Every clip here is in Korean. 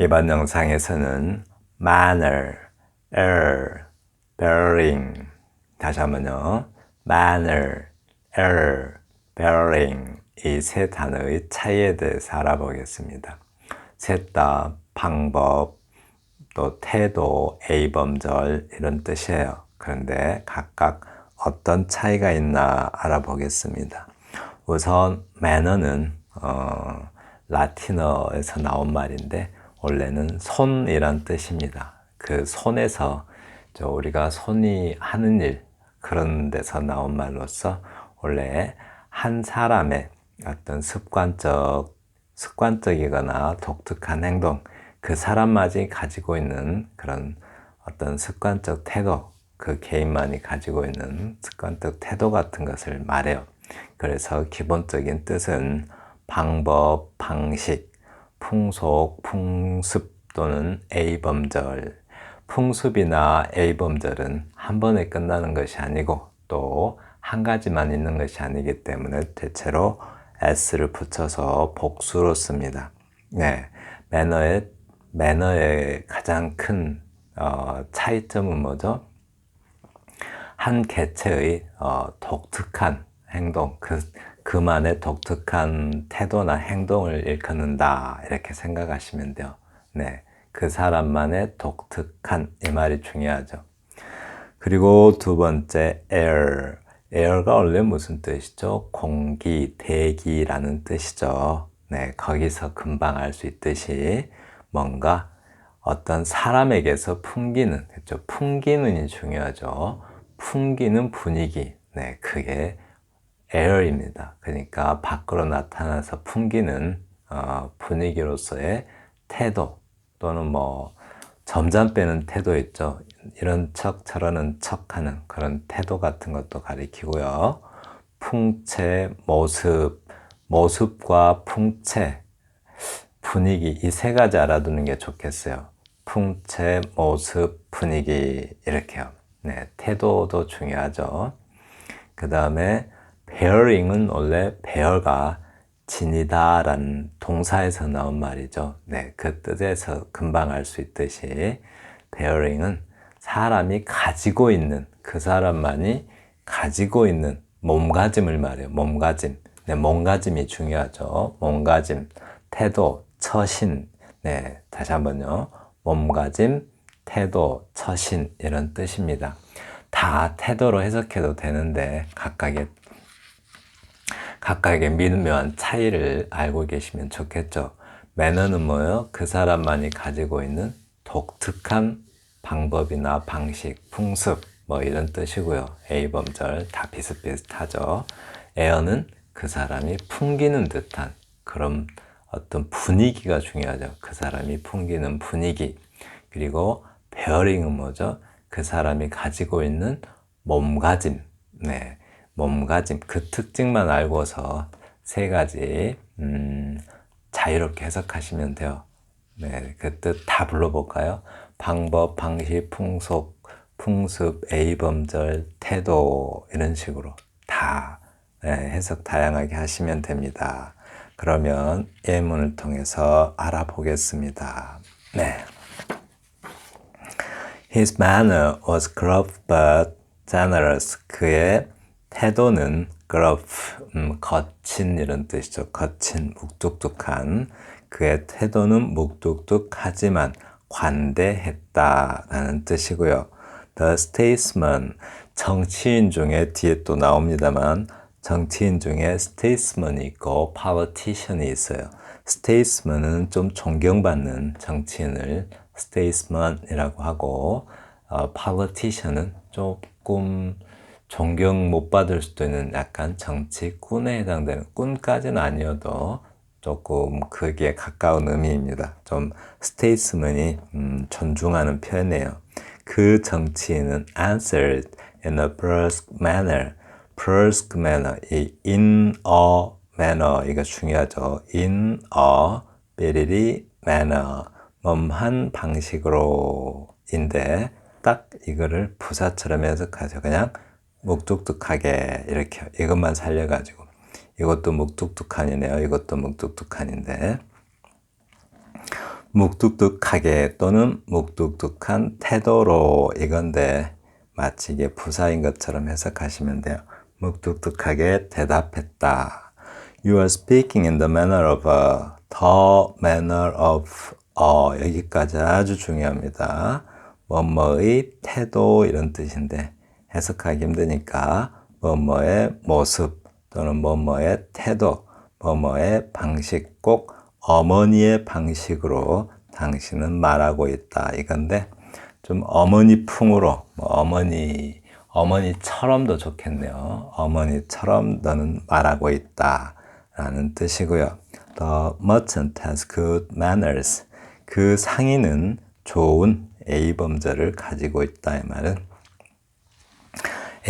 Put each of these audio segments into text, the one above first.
이번 영상에서는 manner, error, bearing 다시 한번요. manner, error, bearing 이 세 단어의 차이에 대해서 알아보겠습니다. 셋 다 방법, 또 태도, A범절 이런 뜻이에요. 그런데 각각 어떤 차이가 있나 알아보겠습니다. 우선 매너는 어, 라틴어에서 나온 말인데 원래는 손이란 뜻입니다. 그 손에서 우리가 손이 하는 일 그런 데서 나온 말로서 원래 한 사람의 어떤 습관적 습관적이거나 독특한 행동 그 사람만이 가지고 있는 그런 어떤 습관적 태도 그 개인만이 가지고 있는 습관적 태도 같은 것을 말해요. 그래서 기본적인 뜻은 방법, 방식, 풍속, 풍습 또는 A범절. 풍습이나 A범절은 한 번에 끝나는 것이 아니고 또 한 가지만 있는 것이 아니기 때문에 대체로 s를 붙여서 복수로 씁니다. 네, 매너의 매너의 가장 큰 어, 차이점은 뭐죠? 한 개체의 어, 독특한 행동, 그, 그만의 독특한 태도나 행동을 일컫는다. 이렇게 생각하시면 돼요. 네. 그 사람만의 독특한, 이 말이 중요하죠. 그리고 두 번째, air. air가 원래 무슨 뜻이죠? 공기, 대기라는 뜻이죠. 네. 거기서 금방 알 수 있듯이 뭔가 어떤 사람에게서 풍기는, 그렇죠? 풍기는이 중요하죠. 풍기는 분위기. 네, 그게 air입니다. 그러니까 밖으로 나타나서 풍기는 어, 분위기로서의 태도 또는 뭐 점잠 빼는 태도 있죠. 이런 척 저러는 척하는 그런 태도 같은 것도 가리키고요. 풍채, 모습, 모습과 풍채, 분위기 이 세 가지 알아두는 게 좋겠어요. 풍채, 모습, 분위기 이렇게요. 네, 태도도 중요하죠. 그 다음에 bearing은 원래 bear가 지니다 라는 동사에서 나온 말이죠. 네, 그 뜻에서 금방 알 수 있듯이 bearing은 사람이 가지고 있는 그 사람만이 가지고 있는 몸가짐을 말해요. 몸가짐. 네, 몸가짐이 중요하죠. 몸가짐, 태도, 처신. 네, 다시 한번요. 몸가짐, 태도, 처신 이런 뜻입니다. 다 태도로 해석해도 되는데 각각의 각각의 미묘한 차이를 알고 계시면 좋겠죠. 매너는 뭐예요? 그 사람만이 가지고 있는 독특한 방법이나 방식, 풍습 뭐 이런 뜻이고요. A범절 다 비슷비슷하죠. 에어는 그 사람이 풍기는 듯한 그런 어떤 분위기가 중요하죠. 그 사람이 풍기는 분위기. 그리고 베어링은 뭐죠? 그 사람이 가지고 있는 몸가짐, 네, 몸가짐 그 특징만 알고서 세 가지 음, 자유롭게 해석하시면 돼요. 네, 그 뜻 다 불러볼까요? 방법, 방식, 풍속, 풍습, A범절, 태도 이런 식으로 다 네, 해석 다양하게 하시면 됩니다. 그러면 예문을 통해서 알아보겠습니다. 네. His manner was gruff but generous. 그의 태도는 gruff, 음, 거친 이런 뜻이죠. 거친, 묵뚝뚝한. 그의 태도는 묵뚝뚝하지만 관대했다라는 뜻이고요. The statesman, 정치인 중에 뒤에 또 나옵니다만 정치인 중에 statesman이 있고 politician이 있어요. statesman은 좀 존경받는 정치인을 statesman이라고 하고 어, politician은 조금 존경 못 받을 수도 있는 약간 정치꾼에 해당되는 꾼까지는 아니어도 조금 그게 가까운 의미입니다. 좀 스테이스맨이 음, 존중하는 표현이에요. 그 정치인은 answered in a brusque manner. brusque manner, 이 in a manner 이거 중요하죠. in a 삐리리 manner. 멈한 방식으로인데 딱 이거를 부사처럼 해석하죠. 그냥 묵뚝뚝하게 이렇게 이것만 살려가지고 이것도 묵뚝뚝한이네요. 이것도 묵뚝뚝한인데 묵뚝뚝하게 또는 묵뚝뚝한 태도로 이건데 마치 이게 부사인 것처럼 해석하시면 돼요. 묵뚝뚝하게 대답했다. You are speaking in the manner of a, the manner of a 여기까지 아주 중요합니다. 뭐뭐의 태도 이런 뜻인데 해석하기 힘드니까 뭐뭐의 모습 또는 뭐뭐의 태도, 뭐뭐의 방식 꼭 어머니의 방식으로 당신은 말하고 있다 이건데 좀 어머니 풍으로 뭐 어머니 어머니처럼도 좋겠네요. 어머니처럼 너는 말하고 있다 라는 뜻이고요. The merchant has good manners. 그 상인은 좋은 A범절을 가지고 있다 이 말은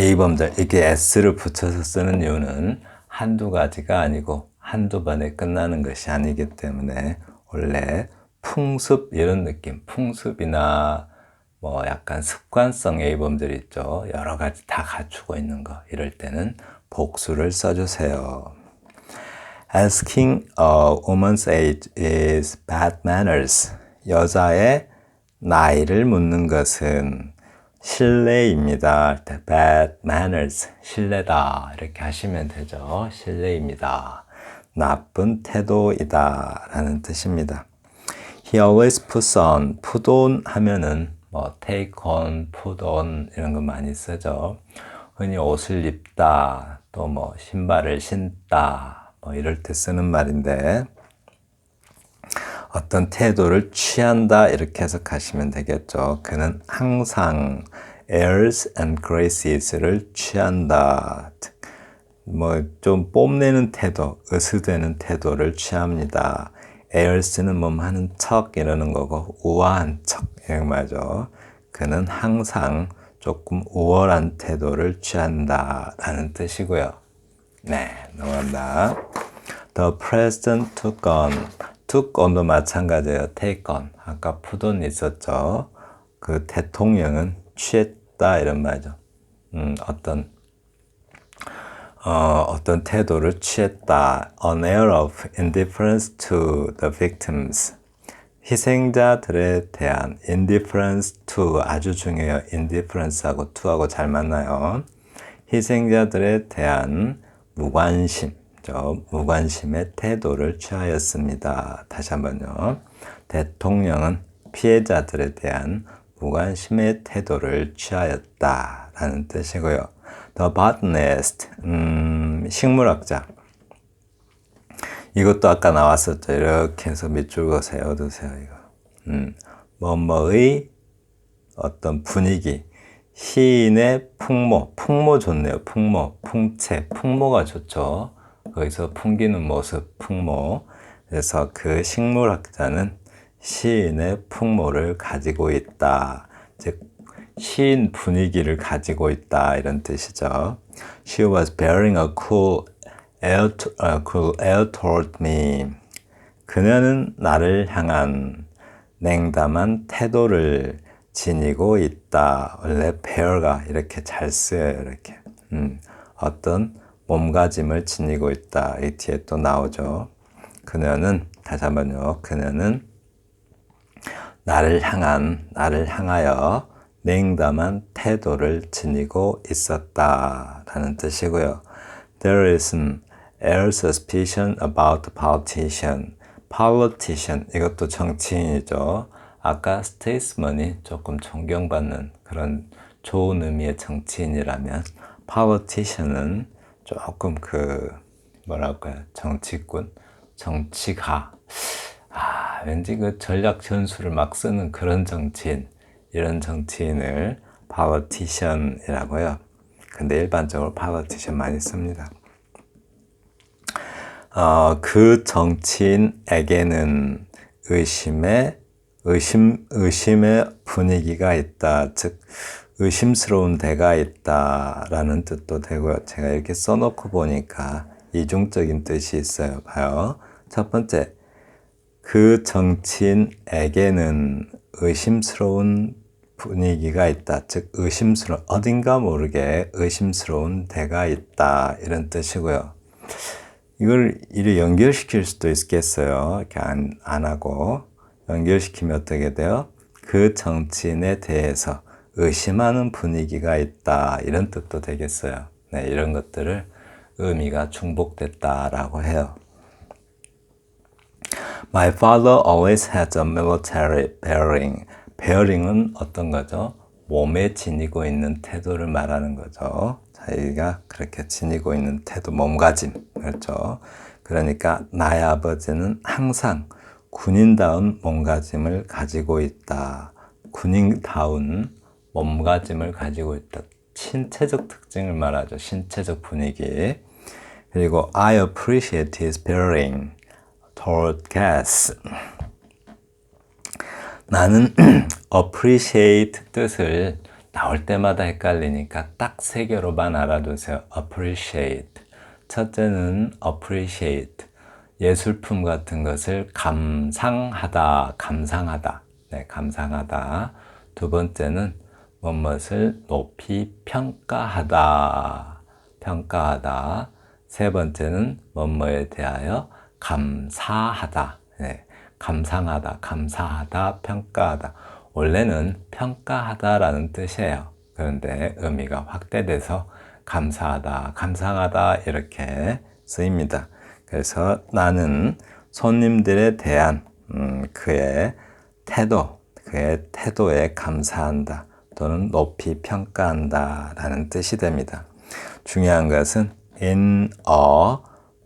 A범절 이렇게 S를 붙여서 쓰는 이유는 한두 가지가 아니고 한두 번에 끝나는 것이 아니기 때문에 원래 풍습 이런 느낌 풍습이나 뭐 약간 습관성 A범들 있죠. 여러 가지 다 갖추고 있는 거. 이럴 때는 복수를 써주세요. Asking a woman's age is bad manners. 여자의 나이를 묻는 것은 실례입니다. bad manners, 실례다. 이렇게 하시면 되죠. 실례입니다. 나쁜 태도이다. 라는 뜻입니다. He always puts on, put on 하면은 뭐 take on, put on 이런 거 많이 쓰죠. 흔히 옷을 입다, 또 뭐 신발을 신다, 뭐 이럴 때 쓰는 말인데, 어떤 태도를 취한다 이렇게 해석하시면 되겠죠. 그는 항상 airs and graces를 취한다. 뭐 좀 뽐내는 태도, 으스대는 태도를 취합니다. airs는 뭐 하는 척 이러는 거고 우아한 척 이런 말죠. 그는 항상 조금 우월한 태도를 취한다라는 뜻이고요. 네, 넘어간다. The president took on on도 마찬가지예요. on. 아까 on 있었죠. 그 대통령은 취했다 이런 말이죠. 음, 어떤 어, 어떤 태도를 취했다. An air of indifference to the victims. 희생자들에 대한 indifference to 아주 중요해요. indifference하고 to하고 잘 만나요. 희생자들에 대한 무관심. 무관심의 태도를 취하였습니다. 다시 한번요. 대통령은 피해자들에 대한 무관심의 태도를 취하였다라는 뜻이고요. The botanist, 음, 식물학자. 이것도 아까 나왔었죠. 이렇게 해서 밑줄 그어서 외워두세요. 이거. 음, 뭐뭐의 어떤 분위기, 시인의 풍모, 풍모 좋네요. 풍모, 풍채, 풍모가 좋죠. 거기서 풍기는 모습, 풍모. 그래서 그 식물학자는 시인의 풍모를 가지고 있다. 즉, 시인 분위기를 가지고 있다. 이런 뜻이죠. She was bearing a cool air, to, uh, cool air toward me. 그녀는 나를 향한 냉담한 태도를 지니고 있다. 원래 bear가 이렇게 잘 쓰여요. 이렇게. 음, 어떤 몸가짐을 지니고 있다. 이 뒤에 또 나오죠. 그녀는 다시 한번요. 그녀는 나를 향한 나를 향하여 냉담한 태도를 지니고 있었다라는 뜻이고요. There is an air suspicion about politician. politician 이것도 정치인이죠. 아까 statesman이 조금 존경받는 그런 좋은 의미의 정치인이라면 politician은 조금 그 뭐랄까요 정치꾼 정치가 아 왠지 그 전략 전술을 막 쓰는 그런 정치인 이런 정치인을 파워티션이라고요. 근데 일반적으로 파워티션 많이 씁니다. 어, 그 정치인에게는 의심의 의심 의심의 분위기가 있다. 즉 의심스러운 데가 있다라는 뜻도 되고요. 제가 이렇게 써놓고 보니까 이중적인 뜻이 있어요. 봐요. 첫 번째, 그 정치인에게는 의심스러운 분위기가 있다. 즉, 의심스러운, 어딘가 모르게 의심스러운 데가 있다. 이런 뜻이고요. 이걸 이를 연결시킬 수도 있겠어요. 이렇게 안, 안 하고. 연결시키면 어떻게 돼요? 그 정치인에 대해서 의심하는 분위기가 있다. 이런 뜻도 되겠어요. 네, 이런 것들을 의미가 중복됐다라고 해요. My father always had a military bearing. bearing은 어떤 거죠? 몸에 지니고 있는 태도를 말하는 거죠. 자기가 그렇게 지니고 있는 태도, 몸가짐. 그렇죠. 그러니까 나의 아버지는 항상 군인다운 몸가짐을 가지고 있다. 군인다운 몸가짐을 가지고 있다. 신체적 특징을 말하죠. 신체적 분위기. 그리고 I appreciate his bearing toward guests. 나는 appreciate 뜻을 나올 때마다 헷갈리니까 딱 세 개로만 알아두세요. appreciate. 첫째는 appreciate. 예술품 같은 것을 감상하다, 감상하다. 네, 감상하다. 두 번째는 무엇을 높이 평가하다, 평가하다. 세 번째는 뭐뭐에 대하여 감사하다. 네, 감상하다, 감사하다, 평가하다. 원래는 평가하다라는 뜻이에요. 그런데 의미가 확대돼서 감사하다, 감상하다 이렇게 쓰입니다. 그래서 나는 손님들에 대한 음, 그의 태도, 그의 태도에 감사한다 또는 높이 평가한다 라는 뜻이 됩니다. 중요한 것은 in a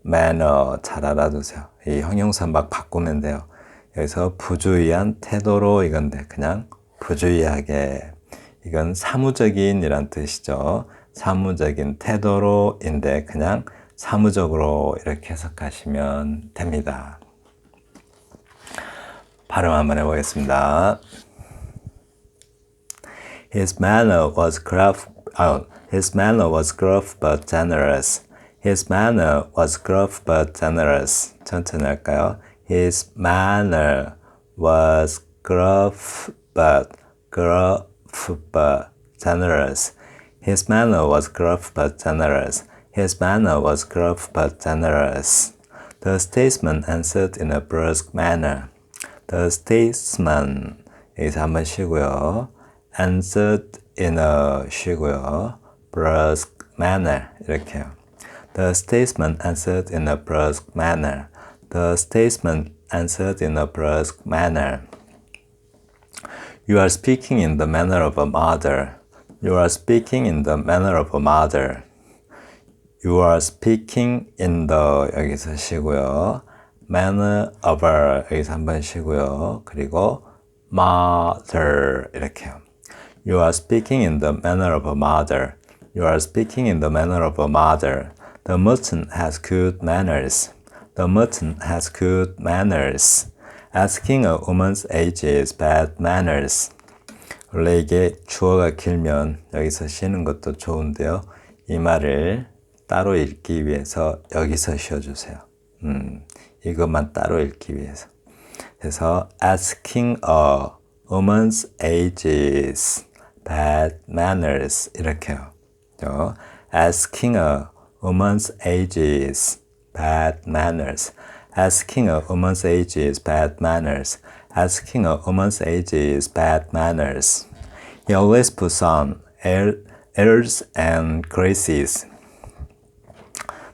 manner 잘 알아두세요. 이 형용사 막 바꾸면 돼요. 여기서 부주의한 태도로 이건데 그냥 부주의하게 이건 사무적인 이란 뜻이죠. 사무적인 태도로인데 그냥 사무적으로 이렇게 해석하시면 됩니다. 발음 한번 해보겠습니다. His manner was gruff. Oh, his manner was gruff but generous. His manner was gruff but generous. 천천히 할까요? His manner was gruff but gruff but generous. His manner was gruff but generous. His manner was gruff but generous. The statesman answered in a brusque manner. The statesman 여기서 한번 쉬고요. answered in a 쉬고요. brusque manner 이렇게요. The statesman answered in a brusque manner. The statesman answered in a brusque manner. You are speaking in the manner of a mother. You are speaking in the manner of a mother. You are speaking in the 여기서 쉬고요. manner of a 여기서 한번 쉬고요. 그리고 mother 이렇게요. You are speaking in the manner of a mother. You are speaking in the manner of a mother. The merchant has good manners. The merchant has good manners. Asking a woman's age is bad manners. 원래 이게 주어가 길면 여기서 쉬는 것도 좋은데요. 이 말을 따로 읽기 위해서 여기서 쉬어주세요. 음, 이것만 따로 읽기 위해서. 그래서 asking a woman's age is bad manners 이렇게요. asking a woman's age is bad manners. Asking a woman's age is bad manners. Asking a woman's age is bad manners. He always puts on airs and graces.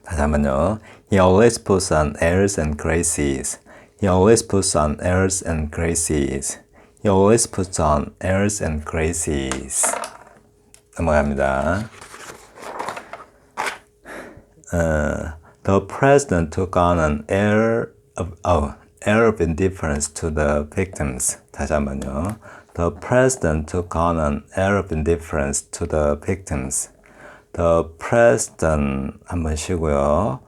다시 한번요. He always puts on airs and graces. He always puts on airs and graces. He always puts on airs and graces. 넘어갑니다. 어, the president took on an air of, oh, air of indifference to the victims. 다시 한번요. The president took on an air of indifference to the victims. The president 한번 쉬고요.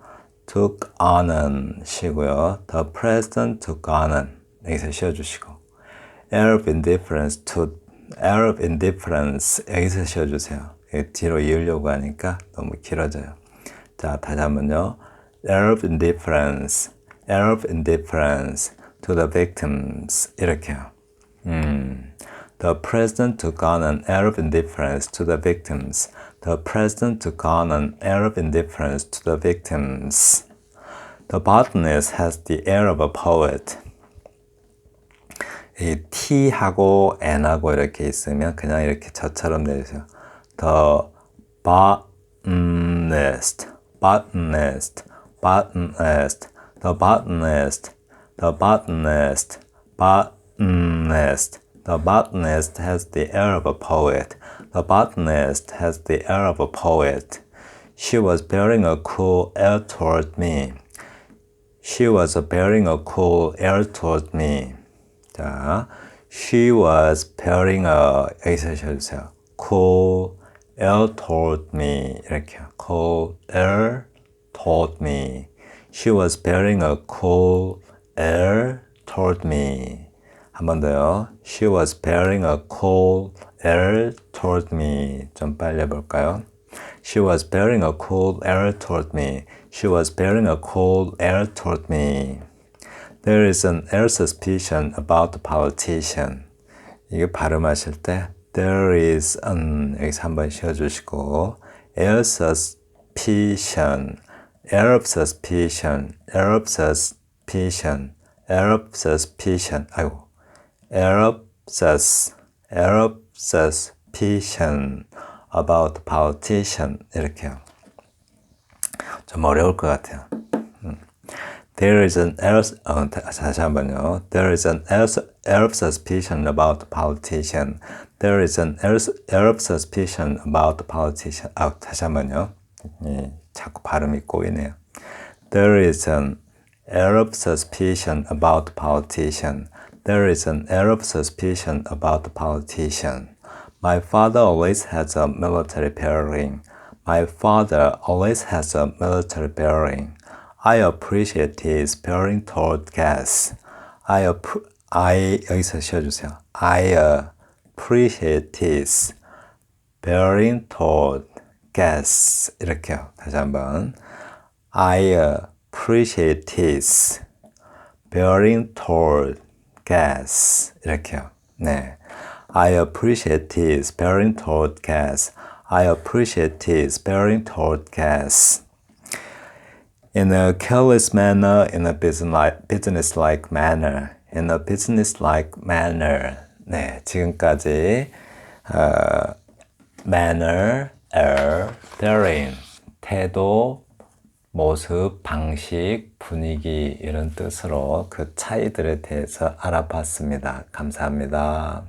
took on은 쉬고요. The president took on은 여기서 쉬어주시고 air of indifference to air of indifference 여기서 쉬어주세요. 뒤로 이으려고 하니까 너무 길어져요. 자, 다시 한번요. air of indifference, air of indifference to the victims 이렇게요. 음, the president took on an air of indifference to the victims. The president took on an air of indifference to the victims. The botanist has the air of a poet. 이 T하고 N하고 이렇게 있으면 그냥 이렇게 저처럼 내주세요. The botanist, botanist, botanist, the botanist, the botanist, botanist. The botanist has the air of a poet. The botanist has the air of a poet. She was bearing a cool air toward me. She was bearing a cool air toward me. 자, she was bearing a 여기서 쉬어주세요. cool air toward me 이렇게요. cool air toward me. She was bearing a cool air toward me. 한 번 더요. She was bearing a cool air toward me. 좀 빨리 해볼까요? She was bearing a cool air toward me. She was bearing a cool air toward me. There is an air suspicion about the politician. 이게 발음하실 때 there is an 여기서 한번 쉬어주시고 air suspicion, air of suspicion, air of suspicion, air of suspicion. 아이고, air of sus, air of suspicion about the politician 이렇게요. 좀 어려울 것 같아요. There is an air, 어, 다시 한번요. There is an air, air of suspicion about the politician. There is an air, air of suspicion about the politician. 아, 다시 한번요. 예, 자꾸 발음이 꼬이네요. There is an air of suspicion about the politician. There is an air of suspicion about the politician. My father always has a military bearing. My father always has a military bearing. I appreciate his bearing toward gas. I, appre- I 여기서 쉬어주세요. I appreciate his bearing toward gas. 이렇게요. 다시 한번. I appreciate his bearing toward gas. 이렇게요. 네. I appreciate his bearing toward gas. I appreciate his bearing toward gas. In a careless manner, in a business-like, business-like manner, in a business-like manner. 네, 지금까지 어, manner, air, bearing, 태도, 모습, 방식, 분위기 이런 뜻으로 그 차이들에 대해서 알아봤습니다. 감사합니다.